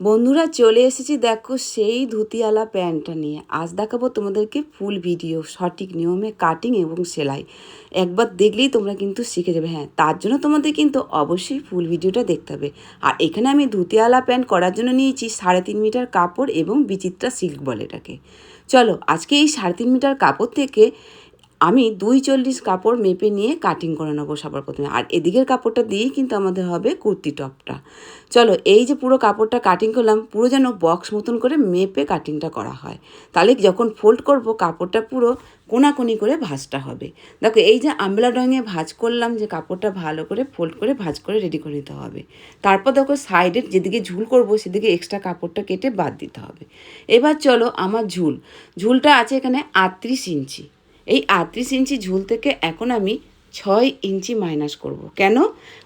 বন্ধুরা চলে এসেছি, দেখো সেই ধুতিওয়ালা প্যান্টটা নিয়ে। আজ দেখাবো তোমাদেরকে ফুল ভিডিও, সঠিক নিয়মে কাটিং এবং সেলাই। একবার দেখলেই তোমরা কিন্তু শিখে যাবে। হ্যাঁ তার জন্য তোমাদের কিন্তু অবশ্যই ফুল ভিডিওটা দেখতে হবে। আর এখানে আমি ধুতিওয়ালা প্যান্ট করার জন্য নিয়েছি সাড়ে তিন মিটার কাপড় এবং বিচিত্রা সিল্ক বলে এটাকে। চলো, আজকে এই সাড়ে তিন মিটার কাপড় থেকে আমি দুই চল্লিশ কাপড় মেপে নিয়ে কাটিং করে নেব সবার প্রথমে। আর এদিকের কাপড়টা দিয়েই কিন্তু আমাদের হবে কুর্তি টপটা। চলো, এই যে পুরো কাপড়টা কাটিং করলাম, পুরো যেন বক্স মতন করে মেপে কাটিংটা করা হয়। তাহলে যখন ফোল্ড করব, কাপড়টা পুরো কোনাকুনি করে ভাঁজটা হবে। দেখো, এই যে আমলা ড্রয়িংয়ে ভাঁজ করলাম যে কাপড়টা ভালো করে ফোল্ড করে, ভাঁজ করে রেডি করে নিতে হবে। তারপর দেখো সাইডের যেদিকে ঝুল করব, সেদিকে এক্সট্রা কাপড়টা কেটে বাদ দিতে হবে। এবার চলো আমার ঝুল। ঝুলটা আছে এখানে আটত্রিশ ইঞ্চি। এই আটত্রিশ ইঞ্চি ঝুল থেকে এখন আমি ছয় ইঞ্চি মাইনাস করব। কেন?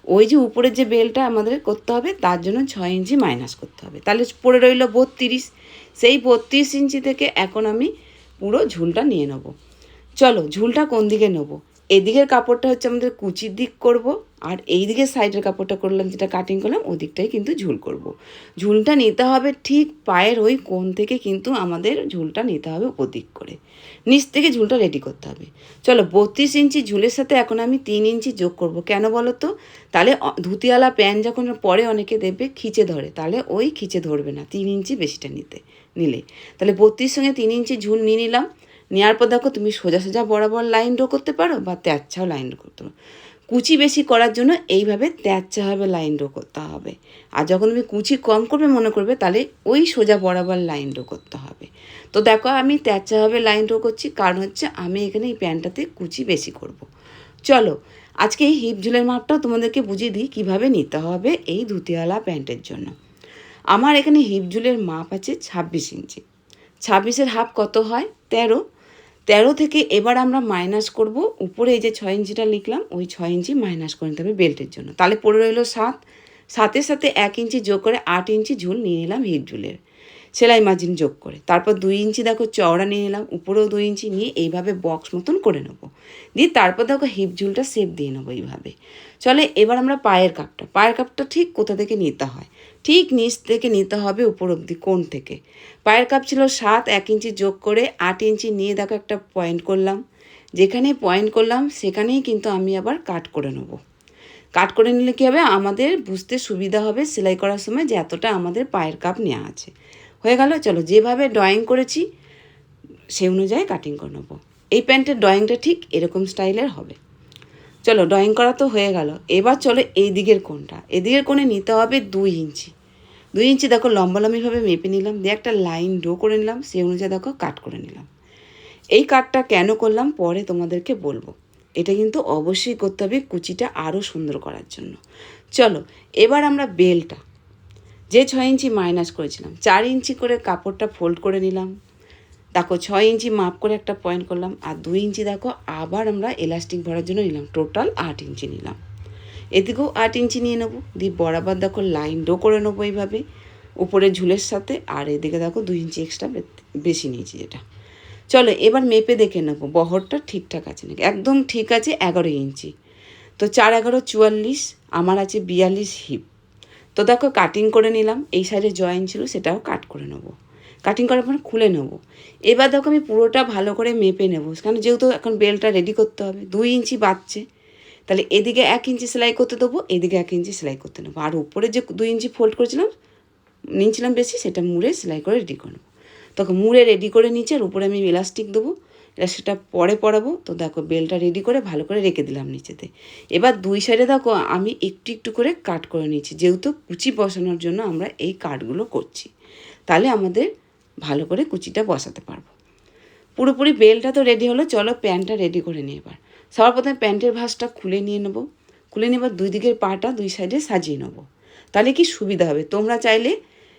ওই যে উপরের যে বেলটা আমাদের করতে হবে, তার জন্য ছয় ইঞ্চি মাইনাস করতে হবে। তাহলে পড়ে রইল বত্রিশ। সেই বত্রিশ ইঞ্চি থেকে এখন আমি পুরো ঝুলটা নিয়ে নেব। চলো ঝুলটা কোন দিকে নেব? এদিকের কাপড়টা হচ্ছে আমাদের কুচির দিক করব, আর এই দিকের সাইডের কাপড়টা করলাম, যেটা কাটিং করলাম, ওদিকটাই কিন্তু ঝুল করব। ঝুলটা নিতে হবে ঠিক পায়ের ওই কোণ থেকে কিন্তু আমাদের ঝুলটা নিতে হবে ওদিক করে। নিচ থেকে ঝুলটা রেডি করতে হবে। চলো বত্রিশ ইঞ্চি ঝুলের সাথে এখন আমি তিন ইঞ্চি যোগ করব। কেন বলো তো? তাহলে ধুতিওয়ালা প্যান্ট যখন পরে অনেকে দেবে খিচে ধরে, তাহলে ওই খিচে ধরবে না, তিন ইঞ্চি বেশিটা নিতে, নিলে। তাহলে বত্রিশ সঙ্গে তিন ইঞ্চি ঝুল নিয়ে নিলাম। নেওয়ার পর দেখো তুমি সোজা সোজা বরাবর লাইন ড্র করতে পারো বা তেরছাও লাইন ড্র করতে পারো। কুচি বেশি করার জন্য এইভাবে তেরছাভাবে লাইন ড্র করতে হবে। আর যখন তুমি কুচি কম করবে মনে করবে, তাহলে ওই সোজা বরাবর লাইন ড্র করতে হবে। তো দেখো আমি তেরছাভাবে লাইন ড্র করছি, কারণ হচ্ছে আমি এখানে এই প্যান্টটাতে কুচি বেশি করব। চলো, আজকে এই হিপ ঝুলের মাপটাও তোমাদেরকে বুঝিয়ে দিই কীভাবে নিতে হবে এই ধুতিওয়ালা প্যান্টের জন্য। আমার এখানে হিপ ঝুলের মাপ আছে ছাব্বিশ ইঞ্চি। ছাব্বিশের হাফ কত হয়? তেরো। তেরো থেকে এবার আমরা মাইনাস করব। উপরে এই যে ছয় ইঞ্চিটা লিখলাম, ওই ছয় ইঞ্চি মাইনাস করে নিতে হবে বেল্টের জন্য। তাহলে পড়ে রইল সাত। সাতের সাথে এক ইঞ্চি যোগ করে আট ইঞ্চি ঝুল নিয়ে নিলাম হিট ঝুলের। সেলাই মার্জিন যোগ করে। তারপর দুই ইঞ্চি দেখো চওড়া নিয়ে নিলাম উপরেও দুই ইঞ্চি নিয়ে এইভাবে বক্স মতন করে নেব। দিয়ে তারপর দেখো হিপ ঝুলটা সেপ দিয়ে নেব এইভাবে। চলে এবার আমরা পায়ের কাপটা পায়ের কাপটা ঠিক কোথা থেকে নিতে হয়? ঠিক নিচ থেকে নিতে হবে উপর অবধি, কোণ থেকে। পায়ের কাপ ছিল সাত, এক ইঞ্চি যোগ করে আট ইঞ্চি নিয়ে দেখো একটা পয়েন্ট করলাম। যেখানে পয়েন্ট করলাম, সেখানেই কিন্তু আমি আবার কাট করে নেব। কাট করে নিলে কী হবে? আমাদের বুঝতে সুবিধা হবে সেলাই করার সময় যে এতটা আমাদের পায়ের কাপ নেওয়া আছে। হয়ে গেল, চলো যেভাবে ড্রয়িং করেছি, সে অনুযায়ী কাটিং করে নেব। এই প্যান্টের ড্রয়িংটা ঠিক এরকম স্টাইলের হবে। চলো ড্রয়িং করা তো হয়ে গেল। এবার চলো এই দিকের কোণটা। এদিকের কোণে নিতে হবে দুই ইঞ্চি। দুই ইঞ্চি দেখো লম্বালম্বিভাবে মেপে নিলাম, দিয়ে একটা লাইন ড্র করে নিলাম সেই অনুযায়ী দেখো কাট করে নিলাম। এই কাটটা কেন করলাম পরে তোমাদেরকে বলব। এটা কিন্তু অবশ্যই করতে হবে কুচিটা আরও সুন্দর করার জন্য। চলো, এবার আমরা বেলটা। যে ছয় ইঞ্চি মাইনাস করেছিলাম, চার ইঞ্চি করে কাপড়টা ফোল্ড করে নিলাম, দেখো ছয় ইঞ্চি মাপ করে একটা পয়েন্ট করলাম, আর দুই ইঞ্চি দেখো আবার আমরা এলাস্টিক ভরার জন্য নিলাম টোটাল আট ইঞ্চি নিলাম। এদিকেও আট ইঞ্চি নিয়ে নেব, দিয়ে বরাবর দেখো লাইন ডো করে নেব এইভাবে, উপরে ঝুলের সাথে, আর এদিকে দেখো দুই ইঞ্চি এক্সট্রা বেশি নিয়েছি যেটা। চলো এবার মেপে দেখে নেব, বহরটা ঠিকঠাক আছে নাকি? একদম ঠিক আছে এগারো ইঞ্চি। তো চার এগারো চুয়াল্লিশ, আমার আছে বিয়াল্লিশ হিপ তো দেখো কাটিং করে নিলাম, এই সাইডে জয়েন ছিল, সেটাও কাট করে নেব। কাটিং করার পর খুলে নেব। এবার দেখো, আমি পুরোটা ভালো করে মেপে নেব। কারণ যেহেতু এখন বেলটা রেডি করতে হবে, দুই ইঞ্চি বাড়ছে। তাহলে এদিকে এক ইঞ্চি সেলাই করতে দেবো, এদিকে এক ইঞ্চি সেলাই করতে নেব। আর উপরে যে দুই ইঞ্চি ফোল্ড করেছিলাম, নিয়েছিলাম বেশি, সেটা মুড়ে সেলাই করে রেডি করে নেব। তখন মুড়ে রেডি করে নিচে আর উপরে আমি ইলাস্টিক দেবো। সেটা পরে পরাবো। তো দেখো, বেলটা রেডি করে ভালো করে রেখে দিলাম নিচেতে। এবার দুই সাইডে দেখো, আমি একটু একটু করে কাট করে নিচ্ছি যেহেতু কুচি বসানোর জন্য আমরা এই কাটগুলো করছি, তাহলে আমাদের ভালো করে কুচিটা বসাতে পারব। পুরোপুরি বেলটা তো রেডি হলো, চলো প্যান্টটা রেডি করে নিই এবার। সবার প্রথমে প্যান্টের ভাঁজটা খুলে নিয়ে নেব। খুলে নিয়ে নেবার দুই দিকের পাটা দুই সাইডে সাজিয়ে নেব। তাহলে কি সুবিধা হবে? তোমরা চাইলে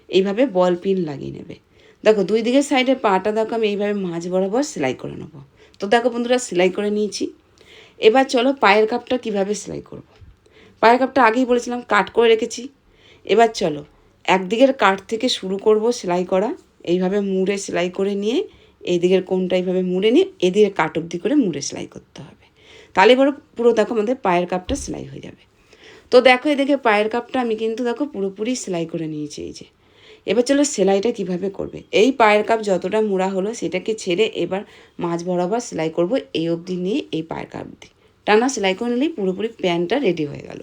এইভাবে বল পিন লাগিয়ে নেবে। দেখো, দুই দিকের সাইডে পাটা দেখো, আমি এইভাবে মাঝ বরাবর সেলাই করে নেব। তো দেখো বন্ধুরা, সেলাই করে নিয়েছি। এবার চলো পায়ের কাপটা কীভাবে সেলাই করব। পায়ের কাপটা আগেই বলেছিলাম, কাট করে রেখেছি। এবার চলো, একদিকের কাট থেকে শুরু করব সেলাই করা। এইভাবে মুড়ে সেলাই করে নিয়ে এই দিকের কোনটা এইভাবে মুড়ে নিয়ে এদিকে কাট অব্দি করে মুড়ে সেলাই করতে হবে। তাহলে এবার পুরো দেখো আমাদের পায়ের কাপটা সেলাই হয়ে যাবে। তো দেখো এদিকে পায়ের কাপটা আমি কিন্তু দেখো পুরোপুরি সেলাই করে নিয়েছি, এই যে। এবার চলো সেলাইটা কীভাবে করবে? এই পায়ের কাপ যতটা মোড়া হলো সেটাকে ছেড়ে এবার মাছ বরাবর সেলাই করব এই অবধি নিয়ে এই পায়ের কাপ অবধি। টানা সেলাই করে নিলেই পুরোপুরি প্যান্টটা রেডি হয়ে গেল।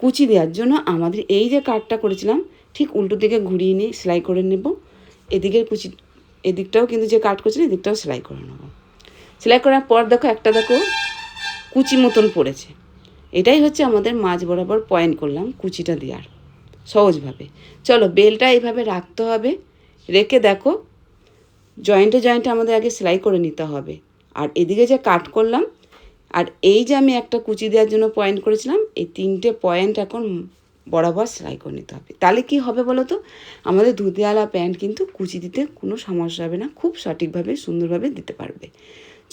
কুচি দেওয়ার জন্য আমাদের এই যে কাটটা করেছিলাম, ঠিক উল্টো দিকে ঘুরিয়ে নিয়ে সেলাই করে নেব। এদিকের কুচি, এদিকটাও কিন্তু যে কাট করেছিলাম এদিকটাও সেলাই করে নেব। সেলাই করার পর দেখো একটা দেখো কুচি মতন পড়েছে। এটাই হচ্ছে আমাদের মাঝ বরাবর পয়েন্ট করলাম কুচিটা দেওয়ার। সহজভাবে। চলো, বেলটা এইভাবে রাখতে হবে। রেখে দেখো, জয়েন্টে জয়েন্টে আমাদের আগে সেলাই করে নিতে হবে। আর এদিকে যে কাট করলাম, আর এই যে আমি একটা কুচি দেওয়ার জন্য পয়েন্ট করেছিলাম, এই তিনটে পয়েন্ট এখন বরাবর সেলাই করে নিতে হবে। তাহলে কি হবে বলো তো? আমাদের ধুতিওয়ালা প্যান্ট কিন্তু কুচি দিতে কোনো সমস্যা হবে না, খুব সঠিকভাবে, সুন্দরভাবে দিতে পারবে।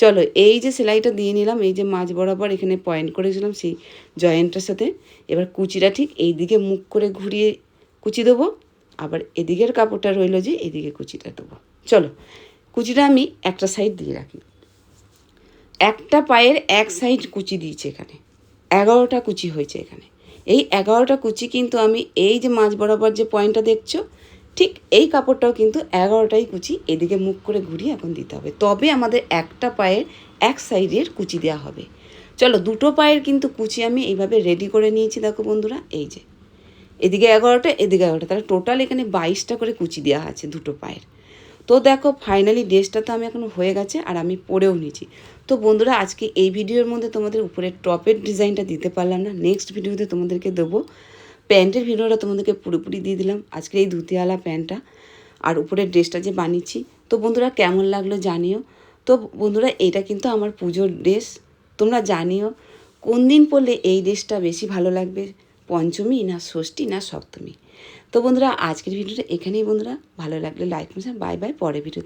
চলো, এই যে সেলাইটা দিয়ে নিলাম, এই যে মাঝ বরাবর এখানে পয়েন্ট করেছিলাম সেই জয়েন্টের সাথে, এবার কুচিটা ঠিক এই দিকে মুখ করে ঘুরিয়ে কুচি দেবো, আবার এদিকের কাপড়টা রইল যে এদিকে কুচিটা দেবো। চলো, কুচিটা আমি একটা সাইড দিয়ে রাখি। একটা পায়ের এক সাইড কুচি দিয়েছে এখানে, এগারোটা কুচি হয়েছে এখানে। এই এগারোটা কুচি কিন্তু আমি এই যে মাঝ বরাবর যে পয়েন্টটা দেখছ ঠিক এই কাপড়টাও কিন্তু এগারোটাই কুচি, এদিকে মুখ করে ঘুরিয়ে এখন দিতে হবে। তবে আমাদের একটা পায়ের এক সাইডের কুচি দেওয়া হবে। চলো, দুটো পায়ের কিন্তু কুচি আমি এইভাবে রেডি করে নিয়েছি, দেখো বন্ধুরা, এই যে। এদিকে এগারোটা এদিকে এগারোটা, তাহলে টোটাল এখানে বাইশটা করে কুচি দেওয়া আছে দুটো পায়ের। তো দেখো ফাইনালি ড্রেসটা তো আমি এখন হয়ে গেছে, আর আমি পরেও নিয়েছি। তো বন্ধুরা, আজকে এই ভিডিওর মধ্যে তোমাদের উপরে টপের ডিজাইনটা দিতে পারলাম না নেক্সট ভিডিওতে তোমাদেরকে দেবো প্যান্টের ভিডিওটা তোমাদেরকে পুরোপুরি দিয়ে দিলাম। আজকে এই ধুতিওয়ালা প্যান্টটা আর উপরের ড্রেসটা যে বানিয়েছি। তো বন্ধুরা, কেমন লাগল জানিও। তো বন্ধুরা, এটা কিন্তু আমার পুজোর ড্রেস। তোমরা জানিও কোন দিন পরলে এই ড্রেসটা বেশি ভালো লাগবে? পঞ্চমী না ষষ্ঠী না সপ্তমী? তো বন্ধুরা, আজকের ভিডিওটা এখানেই বন্ধুরা। ভালো লাগলে লাইক বাই বাই পরে ভিডিওতে